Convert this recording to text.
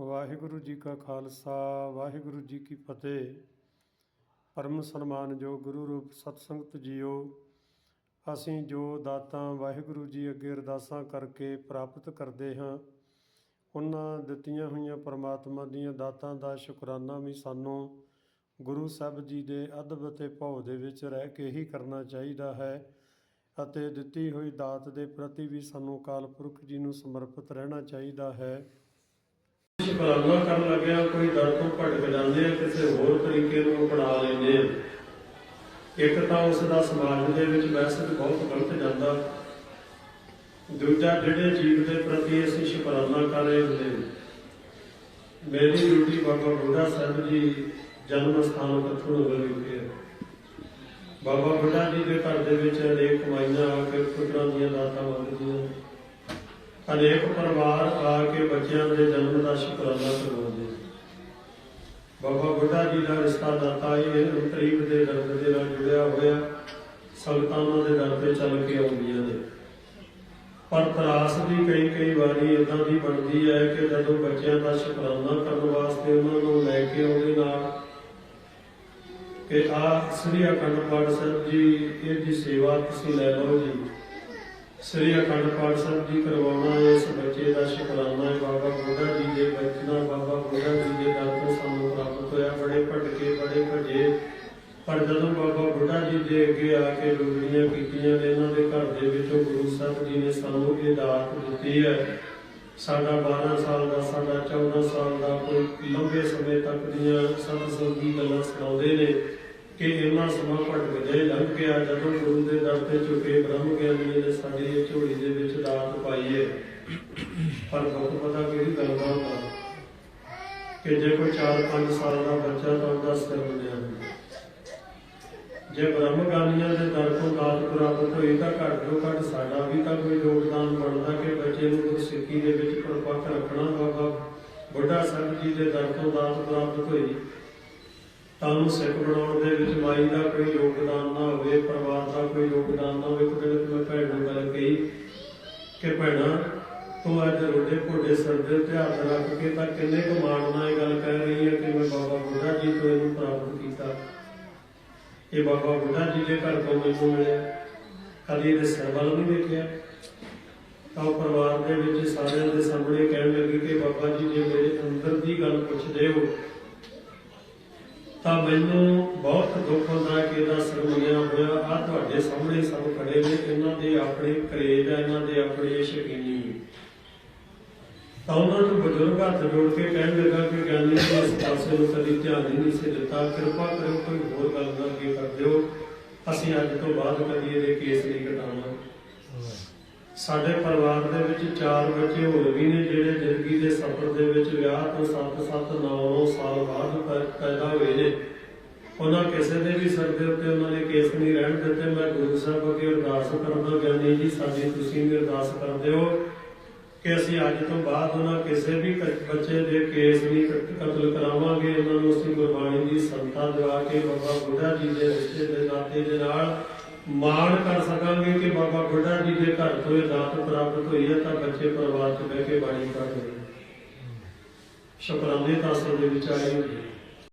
ਵਾਹਿਗੁਰੂ ਜੀ ਕਾ ਖਾਲਸਾ, ਵਾਹਿਗੁਰੂ ਜੀ ਕੀ ਫਤਿਹ। ਪਰਮ ਸਨਮਾਨ ਜੋ ਗੁਰੂ ਰੂਪ ਸਤਸੰਗਤ ਜੀਓ, ਅਸੀਂ ਜੋ ਦਾਤਾਂ ਵਾਹਿਗੁਰੂ ਜੀ ਅੱਗੇ ਅਰਦਾਸਾਂ ਕਰਕੇ ਪ੍ਰਾਪਤ ਕਰਦੇ ਹਾਂ, ਉਹਨਾਂ ਦਿੱਤੀਆਂ ਹੋਈਆਂ ਪਰਮਾਤਮਾ ਦੀਆਂ ਦਾਤਾਂ ਦਾ ਸ਼ੁਕਰਾਨਾ ਵੀ ਸਾਨੂੰ ਗੁਰੂ ਸਾਹਿਬ ਜੀ ਦੇ ਅਦਬ ਅਤੇ ਭਉ ਦੇ ਵਿੱਚ ਰਹਿ ਕੇ ਹੀ ਕਰਨਾ ਚਾਹੀਦਾ ਹੈ ਅਤੇ ਦਿੱਤੀ ਹੋਈ ਦਾਤ ਦੇ ਪ੍ਰਤੀ ਵੀ ਸਾਨੂੰ ਅਕਾਲ ਪੁਰਖ ਜੀ ਨੂੰ ਸਮਰਪਿਤ ਰਹਿਣਾ ਚਾਹੀਦਾ ਹੈ। ਸ਼ੁਕਰਾਨਾ ਕਰਨ ਲੱਗਿਆ, ਕੋਈ ਦਰ ਤੋਂ ਭਟਕ ਜਾਂਦੇ ਆ, ਕਿਸੇ ਹੋਰ ਤਰੀਕੇ ਨੂੰ ਅਪਣਾ ਲੈਂਦੇ ਆ। ਇੱਕ ਤਾਂ ਉਸ ਦਾ ਸਮਾਜ ਦੇ ਵਿੱਚ ਵੈਸੇ ਬਹੁਤ ਗਲਤ ਜਾਂਦਾ। ਦੂਜਾ, ਜਿਹੜੇ ਜੀਵ ਦੇ ਪ੍ਰਤੀ ਅਸੀਂ ਸ਼ੁਕਰਾਨਾ ਕਰ ਰਹੇ ਹੁੰਦੇ ਮੇਰੀ ਡਿਊਟੀ ਬਾਬਾ ਬੁੱਢਾ ਸਾਹਿਬ ਜੀ ਜਨਮ ਸਥਾਨ ਪੱਥਰ ਨਗਰ ਵਿਖੇ ਬਾਬਾ ਬੁੱਢਾ ਜੀ ਦੇ ਘਰ ਦੇ ਵਿੱਚ ਅਨੇਕ ਕਮਾਈਆਂ ਆ ਕੇ ਪੁੱਤਰਾਂ ਦੀਆਂ ਦਾਤਾਂ ਮੰਗਦੀਆਂ ਅਨੇਕ ਪਰਿਵਾਰ ਆ ਕੇ ਬੱਚਿਆਂ ਦੇ ਜਨਮ ਦਾ ਸ਼ੁਕਰਾਨਾ ਕਰਵਾਉਂਦੇ ਬਾਬਾ ਬੁੱਢਾ ਜੀ ਦਾ ਰਿਸ਼ਤਾ ਦਾਤਾ ਇਹ ਤਰੀਬ ਦੇ ਦਰਦ ਦੇ ਨਾਲ ਜੁੜਿਆ ਹੋਇਆ ਸੰਗਤਾਂ ਦੇ ਦਰ ਤੇ ਚੱਲ ਕੇ ਆਉਂਦੀਆਂ ਨੇ। ਪਰ ਤਰਾਸ ਦੀ ਕਈ ਕਈ ਵਾਰੀ ਇਦਾਂ ਦੀ ਬਣਦੀ ਹੈ ਕਿ ਜਦੋਂ ਬੱਚਿਆਂ ਦਾ ਸ਼ੁਕਰਾਨਾ ਕਰਨ ਵਾਸਤੇ ਉਹਨਾਂ ਨੂੰ ਲੈ ਕੇ ਆਉਂਦੇ ਨਾਲ ਕਿ ਆ ਸ੍ਰੀ ਅਖੰਡ ਪਾਠ ਸਾਹਿਬ ਜੀ ਇਹ ਦੀ ਸੇਵਾ ਤੁਸੀਂ ਲੈ ਲਓ ਜੀ। ਸ੍ਰੀ ਅਖੰਡ ਪਾਠ ਸਾਹਿਬ ਜੀ ਕਰਵਾਉਣਾ ਹੈ, ਇਸ ਬੱਚੇ ਦਾ ਸ਼ੁਕਰਾਨਾ ਹੈ। ਬਾਬਾ ਬੁੱਢਾ ਜੀ ਦੇ ਬਚਨਾ ਬਾਬਾ ਬੁੱਢਾ ਜੀ ਦੇ ਦਰ ਤੋਂ ਸਾਨੂੰ ਪ੍ਰਾਪਤ ਹੋਇਆ। ਬੜੇ ਭਟਕੇ, ਬੜੇ ਭਜੇ। ਪਰ ਜਦੋਂ ਬਾਬਾ ਬੁੱਢਾ ਜੀ ਦੇ ਅੱਗੇ ਆ ਕੇ ਰੋੜੀਆਂ ਕੀਤੀਆਂ ਨੇ ਇਹਨਾਂ ਦੇ ਘਰ ਦੇ ਵਿੱਚੋਂ ਗੁਰੂ ਸਾਹਿਬ ਜੀ ਨੇ ਸਾਨੂੰ ਇਹ ਦਾਤ ਦਿੱਤੀ ਹੈ, ਸਾਡਾ 12 ਸਾਲ ਦਾ, ਸਾਡਾ 14 ਸਾਲ ਦਾ, ਕੋਈ ਲੰਬੇ ਸਮੇਂ ਤੱਕ ਦੀਆਂ ਸਤ ਸੰਗੀ ਗੱਲਾਂ ਸੁਣਾਉਂਦੇ ਨੇ। ਕਿ ਇੰਨਾ ਸਮਾਂ ਭਟਕਦੇ ਲੰਘ ਗਿਆ, ਜਦੋਂ ਗੁਰੂ ਦੇ ਦਰ ਤੇ ਝੁਕੇ ਬ੍ਰਹਮ ਗਿਆਨੀ ਨੇ ਸਾਡੀ ਇਹ ਝੋਲੀ ਦੇ ਵਿੱਚ ਦਾਤ ਪਾਈ ਪਰ ਬਹੁਤ ਪਤਾ ਕਿਹੜੀ ਗੱਲ ਦਾ ਕਿ ਜੇ ਕੋਈ 4-5 ਸਾਲ ਦਾ ਬੱਚਾ ਤਾਂ ਉਹਦਾ ਸਿਰ ਬਣਿਆ ਜੇ ਬ੍ਰਹਮ ਗਿਆਨੀਆਂ ਦੇ ਦਰ ਤੋਂ ਦਾਤ ਪ੍ਰਾਪਤ ਹੋਈ ਤਾਂ ਘੱਟ ਤੋਂ ਘੱਟ ਸਾਡਾ ਵੀ ਤਾਂ ਕੋਈ ਯੋਗਦਾਨ ਬਣਦਾ ਕਿ ਬੱਚੇ ਨੂੰ ਗੁਰ ਦੇ ਵਿੱਚ ਪਰਪੱਕ ਰੱਖਣਾ ਬਾਬਾ ਬੁੱਢਾ ਸਾਹਿਬ ਜੀ ਦੇ ਦਰ ਤੋਂ ਦਾਤ ਪ੍ਰਾਪਤ ਹੋਈ। ਤਾਂ ਸਿੱਖ ਬਣਾਉਣ ਦੇ ਵਿੱਚ ਮਾਈ ਦਾ ਕੋਈ ਯੋਗਦਾਨ ਨਾ ਹੋਵੇ, ਪਰਿਵਾਰ ਦਾ ਕੋਈ ਯੋਗਦਾਨ ਨਾ ਹੋਵੇ ਇੱਕ ਦਿਨ ਮੈਂ ਭੈਣ ਨੂੰ ਗੱਲ ਕਹੀ ਕਿ ਭੈਣਾ, ਤੂੰ ਅੱਜ ਰੋਡੇ ਭੋਡੇ ਸਿਰ ਦੇ ਉੱਤੇ ਰੱਖ ਕੇ ਤਾਂ ਕਿੰਨੇ ਕੁ ਮਾਣ ਇਹ ਗੱਲ ਕਹਿ ਰਹੀ ਹੈ ਕਿ ਮੈਂ ਬਾਬਾ ਬੁੱਢਾ ਜੀ ਤੋਂ ਇਹਨੂੰ ਪ੍ਰਾਪਤ ਕੀਤਾ। ਇਹ ਬਾਬਾ ਬੁੱਢਾ ਜੀ ਦੇ ਘਰ ਤੋਂ ਮੈਨੂੰ ਮਿਲਿਆ। ਕਦੀ ਇਹਦੇ ਸਿਰ ਵੱਲ ਨਹੀਂ ਦੇਖਿਆ। ਤਾਂ ਉਹ ਪਰਿਵਾਰ ਦੇ ਵਿੱਚ ਸਾਰਿਆਂ ਦੇ ਸਾਹਮਣੇ ਕਹਿਣ ਲੱਗੀ ਕਿ ਬਾਬਾ ਜੀ, ਜੇ ਮੇਰੇ ਅੰਦਰ ਦੀ ਗੱਲ ਪੁੱਛਦੇ ਹੋ ਤਾਂ ਮੈਨੂੰ ਬਹੁਤ ਦੁੱਖ ਹੁੰਦਾ ਕਿ ਇਹਦਾ ਸਿਰ ਮੰਗਿਆ ਹੋਇਆ। ਆ ਤੁਹਾਡੇ ਸਾਹਮਣੇ ਸਭ ਖੜੇ ਨੇ। ਇਹਨਾਂ ਦੇ ਆਪਣੇ ਕਰੇਜ ਆ ਇਹਨਾਂ ਦੇ ਆਪਣੇ ਸ਼ਕੀਨੀ। ਤਾਂ ਉਹਨਾਂ ਨੂੰ ਬਜ਼ੁਰਗ ਹੱਥ ਜੋੜ ਕੇ ਕਹਿਣ ਲੱਗਾ ਕਿ ਗਿਆਨੀ ਜੀ ਇਸ ਪਾਸੇ ਨੂੰ ਕਦੀ ਧਿਆਨ ਹੀ ਨਹੀਂ ਸੀ ਦਿੱਤਾ। ਕਿਰਪਾ ਕਰੋ ਕੋਈ ਹੋਰ ਗੱਲ ਨਾ ਅੱਗੇ ਕਰ ਦਿਓ। ਅਸੀਂ ਅੱਜ ਤੋਂ ਬਾਅਦ ਕਦੀ ਇਹਦੇ ਕੇਸ ਨਹੀਂ ਕਟਾਉਣਾ। ਸਾਡੇ ਪਰਿਵਾਰ ਦੇ ਵਿੱਚ ਚਾਰ ਬੱਚੇ ਹੋਰ ਵੀ ਨੇ ਜਿਹੜੇ ਦੇ ਸਫ਼ਰ ਦੇ ਵਿੱਚ ਵਿਆਹ ਤੋਂ 7-7 9 ਸਾਲ ਬਾਅਦ ਪੈਦਾ ਹੋਏ ਨੇ। ਉਹਨਾਂ ਕਿਸੇ ਦੇ ਵੀ ਸਿਰ ਦੇ ਉੱਤੇ ਉਹਨਾਂ ਨੇ ਕੇਸ ਨਹੀਂ ਰਹਿਣ ਦਿੱਤੇ। ਮੈਂ ਗੁਰੂ ਸਾਹਿਬ ਅੱਗੇ ਅਰਦਾਸ ਕਰਦਾ ਗਿਆਨੀ ਜੀ, ਸਾਡੀ ਤੁਸੀਂ ਵੀ ਅਰਦਾਸ ਕਰਦੇ ਹੋ ਕਿ ਅਸੀਂ ਅੱਜ ਤੋਂ ਬਾਅਦ ਉਹਨਾਂ ਕਿਸੇ ਵੀ ਬੱਚੇ ਦੇ ਕੇਸ ਨਹੀਂ ਕਤਲ ਕਰਾਵਾਂਗੇ। ਉਹਨਾਂ ਨੂੰ ਅਸੀਂ ਗੁਰਬਾਣੀ ਦੀ ਸੰਤਾ ਦਿਵਾ ਕੇ ਬਾਬਾ ਬੁੱਢਾ ਜੀ ਦੇ ਰਿਸ਼ਤੇ ਦੇ ਨਾਤੇ ਦੇ ਨਾਲ ਮਾਣ ਕਰ ਸਕਾਂਗੇ ਕਿ ਬਾਬਾ ਬੁੱਢਾ ਜੀ ਦੇ ਘਰ ਤੋਂ ਇਹ ਦਾਤ ਪ੍ਰਾਪਤ ਹੋਈ ਹੈ ਤਾਂ ਬੱਚੇ ਪਰਿਵਾਰ 'ਚ ਬਹਿ ਕੇ ਬਾਣੀ ਪੜ੍ਹ ਸ਼ੁਕਰਾਨੇ ਤਾਂ ਅਸਲ ਦੇ ਵਿੱਚ ਆਏ ਹੋਏ ਨੇ।